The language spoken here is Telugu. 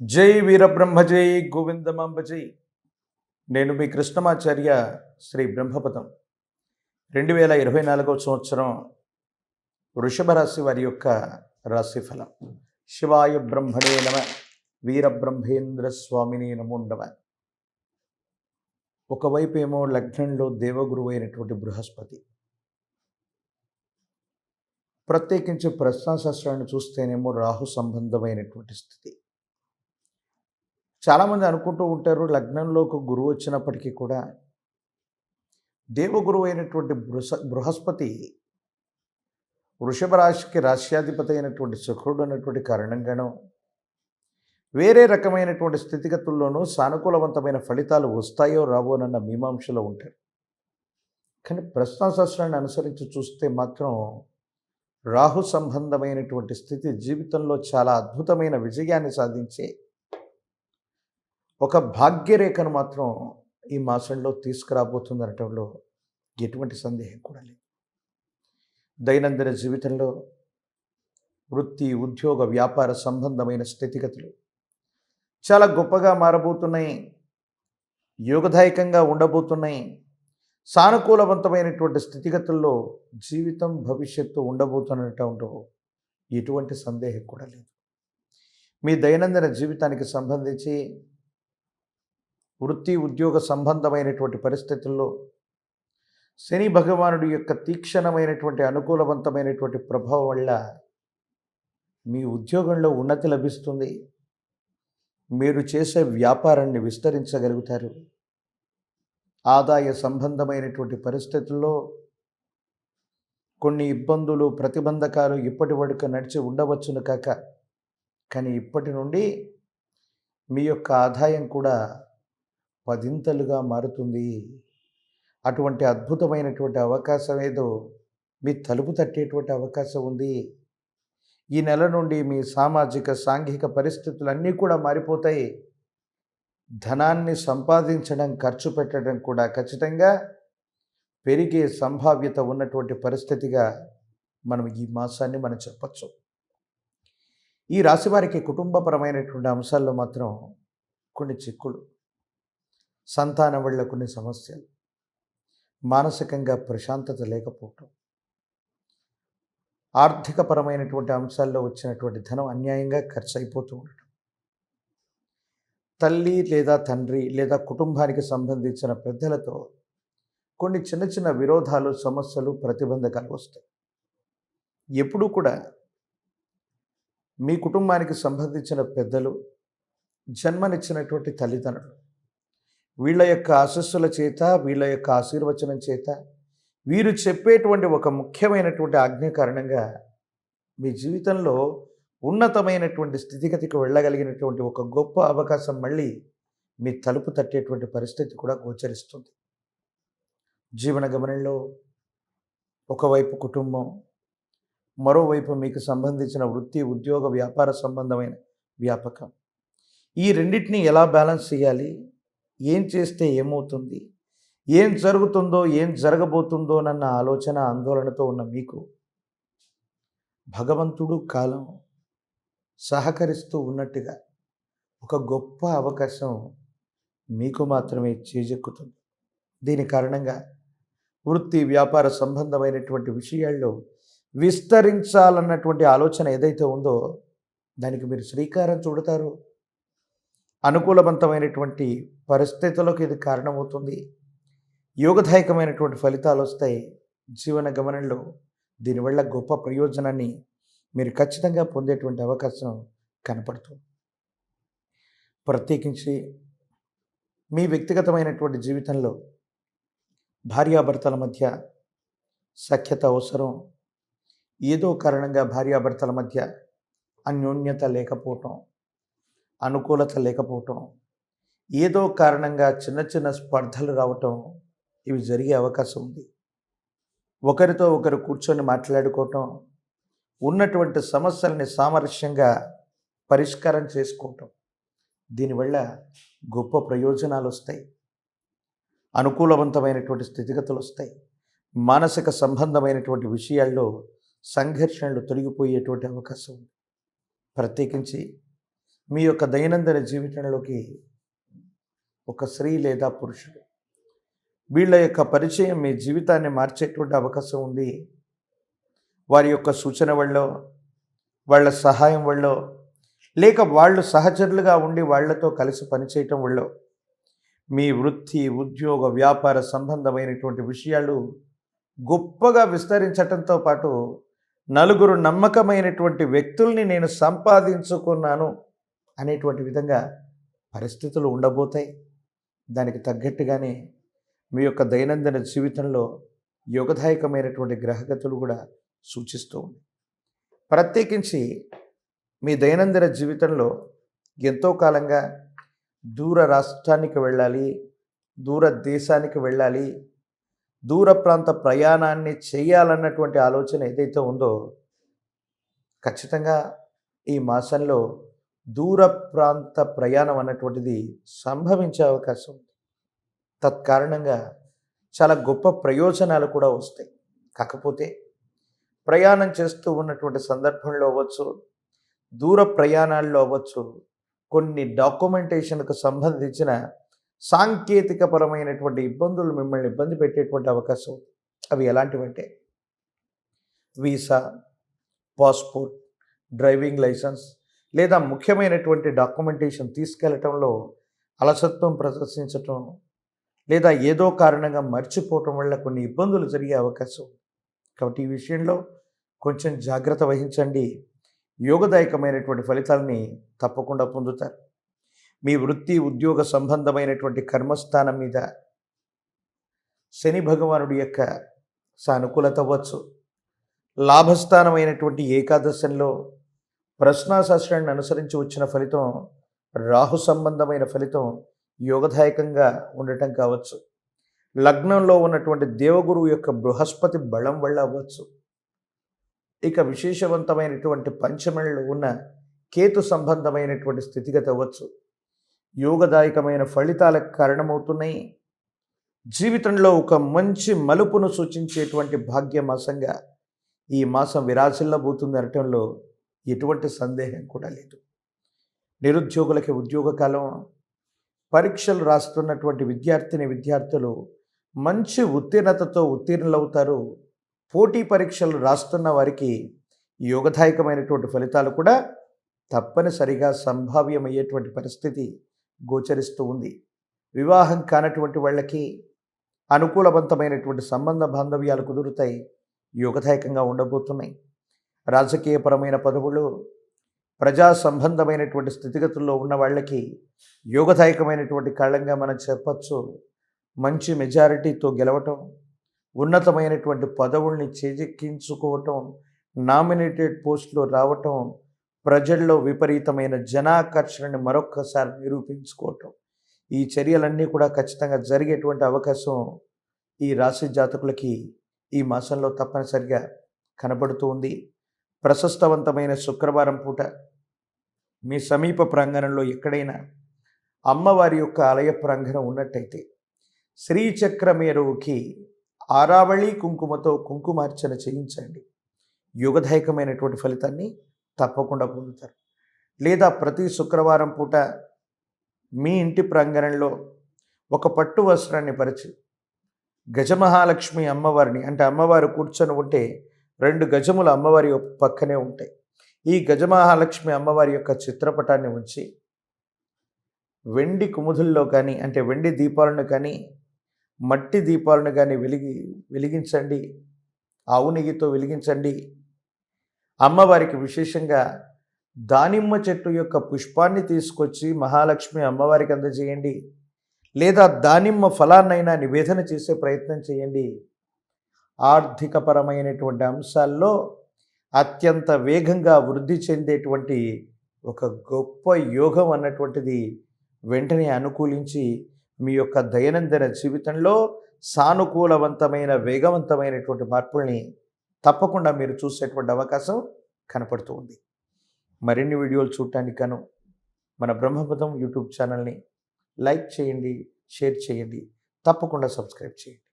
జై వీరబ్రహ్మ జై గోవిందమాంబ జై. నేను మీ కృష్ణమాచార్య శ్రీ బ్రహ్మపదం. రెండు వేల ఇరవై నాలుగవ సంవత్సరం వృషభ రాశి వారి యొక్క రాశిఫలం. శివాయ బ్రహ్మణే నమ వీరబ్రహ్మేంద్ర స్వామిని నమోండవ ఒకవైపు ఏమో లగ్నంలో దేవగురువు అయినటువంటి బృహస్పతి. ప్రత్యేకించి ప్రశ్నాశాస్త్రాన్ని చూస్తేనేమో రాహు సంబంధమైనటువంటి స్థితి. చాలామంది అనుకుంటూ ఉంటారు లగ్నంలో ఒక గురువు వచ్చినప్పటికీ కూడా దేవగురువు అయినటువంటి బృహ బృహస్పతి వృషభ రాశికి రాశ్యాధిపతి అయినటువంటి శుక్రుడు అన్నటువంటి కారణంగానో వేరే రకమైనటువంటి స్థితిగతుల్లోనూ సానుకూలవంతమైన ఫలితాలు వస్తాయో రావోనన్న మీమాంసలో ఉంటారు. కానీ ప్రశ్నాశాస్త్రాన్ని అనుసరించి చూస్తే మాత్రం రాహు సంబంధమైనటువంటి స్థితి జీవితంలో చాలా అద్భుతమైన విజయాన్ని సాధించే ఒక భాగ్యరేఖను మాత్రం ఈ మాసంలో తీసుకురాబోతుంది అనటంలో ఎటువంటి సందేహం కూడా లేదు. దైనందిన జీవితంలో వృత్తి ఉద్యోగ వ్యాపార సంబంధమైన స్థితిగతులు చాలా గొప్పగా మారబోతున్నాయి. యోగదాయకంగా ఉండబోతున్నాయి. సానుకూలవంతమైనటువంటి స్థితిగతుల్లో జీవితం భవిష్యత్తు ఉండబోతున్నటంలో ఎటువంటి సందేహం కూడా లేదు. మీ దైనందిన జీవితానికి సంబంధించి వృత్తి ఉద్యోగ సంబంధమైనటువంటి పరిస్థితుల్లో శని భగవానుడి యొక్క తీక్షణమైనటువంటి అనుకూలవంతమైనటువంటి ప్రభావం వల్ల మీ ఉద్యోగంలో ఉన్నతి లభిస్తుంది. మీరు చేసే వ్యాపారాన్ని విస్తరించగలుగుతారు. ఆదాయ సంబంధమైనటువంటి పరిస్థితుల్లో కొన్ని ఇబ్బందులు ప్రతిబంధకాలు ఇప్పటి వరకు నడిచి ఉండవచ్చును కాక కానీ ఇప్పటి నుండి మీ యొక్క ఆదాయం కూడా పదింతలుగా మారుతుంది. అటువంటి అద్భుతమైనటువంటి అవకాశం ఏదో మీ తలుపు తట్టేటువంటి అవకాశం ఉంది. ఈ నెల నుండి మీ సామాజిక సాంఘిక పరిస్థితులన్నీ కూడా మారిపోతాయి. ధనాన్ని సంపాదించడం ఖర్చు పెట్టడం కూడా ఖచ్చితంగా పెరిగే సంభావ్యత ఉన్నటువంటి పరిస్థితిగా మనం ఈ మాసాన్ని మనం చెప్పచ్చు. ఈ రాశి వారికి కుటుంబపరమైనటువంటి అంశాల్లో మాత్రం కొన్ని చిక్కులు. సంతానం వల్ల కొన్ని సమస్యలు. మానసికంగా ప్రశాంతత లేకపోవటం. ఆర్థికపరమైనటువంటి అంశాల్లో వచ్చినటువంటి ధనం అన్యాయంగా ఖర్చు అయిపోతూ ఉండటం. తల్లి లేదా తండ్రి లేదా కుటుంబానికి సంబంధించిన పెద్దలతో కొన్ని చిన్న చిన్న విరోధాలు సమస్యలు ప్రతిబంధకాలు వస్తాయి. ఎప్పుడూ కూడా మీ కుటుంబానికి సంబంధించిన పెద్దలు జన్మనిచ్చినటువంటి తల్లిదండ్రులు వీళ్ళ యొక్క ఆశస్సుల చేత వీళ్ళ యొక్క ఆశీర్వచనం చేత వీరు చెప్పేటువంటి ఒక ముఖ్యమైనటువంటి ఆజ్ఞ కారణంగా మీ జీవితంలో ఉన్నతమైనటువంటి స్థితిగతికి వెళ్ళగలిగినటువంటి ఒక గొప్ప అవకాశం మళ్ళీ మీ తలుపు తట్టేటువంటి పరిస్థితి కూడా గోచరిస్తుంది. జీవన గమనంలో ఒకవైపు కుటుంబం మరోవైపు మీకు సంబంధించిన వృత్తి ఉద్యోగ వ్యాపార సంబంధమైన వ్యాపకం. ఈ రెండింటిని ఎలా బ్యాలెన్స్ చేయాలి? ఏం చేస్తే ఏమవుతుంది? ఏం జరుగుతుందో ఏం జరగబోతుందో నన్న ఆలోచన ఆందోళనతో ఉన్న మీకు భగవంతుడు కాలం సహకరిస్తూ ఉన్నట్టుగా ఒక గొప్ప అవకాశం మీకు మాత్రమే చేజెక్కుతుంది. దీని కారణంగా వృత్తి వ్యాపార సంబంధమైనటువంటి విషయాల్లో విస్తరించాలన్నటువంటి ఆలోచన ఏదైతే ఉందో దానికి మీరు శ్రీకారం చూడతారు. అనుకూలవంతమైనటువంటి పరిస్థితులకు ఇది కారణమవుతుంది. యోగదాయకమైనటువంటి ఫలితాలు వస్తాయి జీవన గమనంలో దీనివల్ల గొప్ప ప్రయోజనాన్ని మీరు ఖచ్చితంగా పొందేటువంటి అవకాశం కనపడుతుంది. ప్రత్యేకించి మీ వ్యక్తిగతమైనటువంటి జీవితంలో భార్యాభర్తల మధ్య సఖ్యత అవసరం. ఏదో కారణంగా భార్యాభర్తల మధ్య అన్యోన్యత లేకపోవటం. అనుకూలత లేకపోవటం ఏదో కారణంగా చిన్న చిన్న స్పర్ధలు రావటం ఇవి జరిగే అవకాశం ఉంది. ఒకరితో ఒకరు కూర్చొని మాట్లాడుకోవటం ఉన్నటువంటి సమస్యల్ని సామరస్యంగా పరిష్కారం చేసుకోవటం దీనివల్ల గొప్ప ప్రయోజనాలు వస్తాయి. అనుకూలవంతమైనటువంటి స్థితిగతులు వస్తాయి. మానసిక సంబంధమైనటువంటి విషయాల్లో సంఘర్షణలు తొలగిపోయేటువంటి అవకాశం ఉంది. ప్రత్యేకించి మీ యొక్క దైనందిన జీవితంలోకి ఒక స్త్రీ లేదా పురుషుడు వీళ్ళ యొక్క పరిచయం మీ జీవితాన్ని మార్చేటువంటి అవకాశం ఉంది. వారి యొక్క సూచన వల్ల వాళ్ళ సహాయం వల్ల లేక వాళ్ళు సహచరులుగా ఉండి వాళ్ళతో కలిసి పనిచేయటం వల్ల మీ వృత్తి ఉద్యోగ వ్యాపార సంబంధమైనటువంటి విషయాలు గొప్పగా విస్తరించటంతో పాటు నలుగురు నమ్మకమైనటువంటి వ్యక్తుల్ని నేను సంపాదించుకున్నాను. అనేటువంటి విధంగా పరిస్థితులు ఉండబోతాయి. దానికి తగ్గట్టుగానే మీ యొక్క దైనందిన జీవితంలో యోగదాయకమైనటువంటి గ్రహగతులు కూడా సూచిస్తూ ఉంది ప్రత్యేకించి మీ దైనందిన జీవితంలో ఎంతో కాలంగా దూర రాష్ట్రానికి వెళ్ళాలి దూర దేశానికి వెళ్ళాలి దూర ప్రాంత ప్రయాణాన్ని చేయాలన్నటువంటి ఆలోచన ఏదైతే ఉందో ఖచ్చితంగా ఈ మాసంలో దూర ప్రాంత ప్రయాణం అన్నటువంటిది సంభవించే అవకాశం ఉంది. తత్కారణంగా చాలా గొప్ప ప్రయోజనాలు కూడా వస్తాయి. కాకపోతే ప్రయాణం చేస్తూ ఉన్నటువంటి సందర్భంలో అవ్వచ్చు దూర ప్రయాణాల్లో అవ్వచ్చు కొన్ని డాక్యుమెంటేషన్కు సంబంధించిన సాంకేతికపరమైనటువంటి ఇబ్బందులు మిమ్మల్ని ఇబ్బంది పెట్టేటువంటి అవకాశం అవి ఎలాంటివంటే వీసా పాస్పోర్ట్ డ్రైవింగ్ లైసెన్స్ లేదా ముఖ్యమైనటువంటి డాక్యుమెంటేషన్ తీసుకెళ్ళటంలో అలసత్వం ప్రదర్శించటం లేదా ఏదో కారణంగా మర్చిపోవటం వల్ల కొన్ని ఇబ్బందులు జరిగే అవకాశం ఉంది. కాబట్టి ఈ విషయంలో కొంచెం జాగ్రత్త వహించండి. యోగదాయకమైనటువంటి ఫలితాలని తప్పకుండా పొందుతారు. మీ వృత్తి ఉద్యోగ సంబంధమైనటువంటి కర్మస్థానం మీద శని భగవానుడి యొక్క సానుకూలత అవ్వచ్చు. లాభస్థానమైనటువంటి ఏకాదశంలో ప్రశ్నాశాస్త్రాన్ని అనుసరించి వచ్చిన ఫలితం రాహు సంబంధమైన ఫలితం యోగదాయకంగా ఉండటం కావచ్చు. లగ్నంలో ఉన్నటువంటి దేవగురు యొక్క బృహస్పతి బలం వల్ల అవ్వచ్చు. ఇక విశేషవంతమైనటువంటి పంచమణిలో ఉన్న కేతు సంబంధమైనటువంటి స్థితిగతి అవ్వచ్చు. యోగదాయకమైన ఫలితాలకు కారణమవుతున్నాయి. జీవితంలో ఒక మంచి మలుపును సూచించేటువంటి భాగ్య మాసంగా ఈ మాసం విరాజిల్లబోతుంది అనటంలో ఎటువంటి సందేహం కూడా లేదు. నిరుద్యోగులకి ఉద్యోగ కాలం పరీక్షలు రాస్తున్నటువంటి విద్యార్థిని విద్యార్థులు మంచి ఉత్తీర్ణతతో ఉత్తీర్ణులవుతారు. పోటీ పరీక్షలు రాస్తున్న వారికి యోగదాయకమైనటువంటి ఫలితాలు కూడా తప్పనిసరిగా సంభావ్యమయ్యేటువంటి పరిస్థితి గోచరిస్తూ ఉంది. వివాహం కానటువంటి వాళ్ళకి అనుకూలవంతమైనటువంటి సంబంధ బాంధవ్యాలు కుదురుతాయి. యోగదాయకంగా ఉండబోతున్నాయి. రాజకీయపరమైన పదవులు ప్రజా సంబంధమైనటువంటి స్థితిగతుల్లో ఉన్న వాళ్ళకి యోగదాయకమైనటువంటి కాలంగా మనం చెప్పచ్చు. మంచి మెజారిటీతో గెలవటం ఉన్నతమైనటువంటి పదవుల్ని చేజెక్కించుకోవటం నామినేటెడ్ పోస్టులో రావటం ప్రజల్లో విపరీతమైన జనాకర్షణని మరొక్కసారి నిరూపించుకోవటం. ఈ చర్యలన్నీ కూడా ఖచ్చితంగా జరిగేటువంటి అవకాశం ఈ రాశి జాతకులకి ఈ మాసంలో తప్పనిసరిగా కనబడుతూ ఉంది. ప్రశస్తవంతమైన శుక్రవారం పూట మీ సమీప ప్రాంగణంలో ఎక్కడైనా అమ్మవారి యొక్క ఆలయ ప్రాంగణం ఉన్నట్టయితే శ్రీచక్రమేరువుకి ఆరావళి కుంకుమతో కుంకుమార్చన చేయించండి. యుగదాయకమైనటువంటి ఫలితాన్ని తప్పకుండా పొందుతారు. లేదా ప్రతి శుక్రవారం పూట మీ ఇంటి ప్రాంగణంలో ఒక పట్టు వస్త్రాన్ని పరిచి గజమహాలక్ష్మి అమ్మవారిని అంటే అమ్మవారు కూర్చొని ఉంటే రెండు గజముల అమ్మవారి యొక్క పక్కనే ఉంటాయి. ఈ గజమహాలక్ష్మి అమ్మవారి యొక్క చిత్రపటాన్ని ఉంచి వెండి కుముదుల్లో కానీ అంటే వెండి దీపాలను కానీ మట్టి దీపాలను కానీ వెలిగి వెలిగించండి. ఆవు నెయ్యితో వెలిగించండి. అమ్మవారికి విశేషంగా దానిమ్మ చెట్టు యొక్క పుష్పాన్ని తీసుకొచ్చి మహాలక్ష్మి అమ్మవారికి అందజేయండి. లేదా దానిమ్మ ఫలాన్నైనా నివేదన చేసే ప్రయత్నం చేయండి. ఆర్థికపరమైనటువంటి అంశాల్లో అత్యంత వేగంగా వృద్ధి చెందేటువంటి ఒక గొప్ప యోగం అన్నటువంటిది వెంటనే అనుకూలించి మీ యొక్క దైనందిన జీవితంలో సానుకూలవంతమైన వేగవంతమైనటువంటి మార్పుల్ని తప్పకుండా మీరు చూసేటువంటి అవకాశం కనపడుతూ ఉంది. మరిన్ని వీడియోలు చూడటానికి గాను మన బ్రహ్మపదం యూట్యూబ్ ఛానల్ని లైక్ చేయండి షేర్ చేయండి. తప్పకుండా సబ్స్క్రైబ్ చేయండి.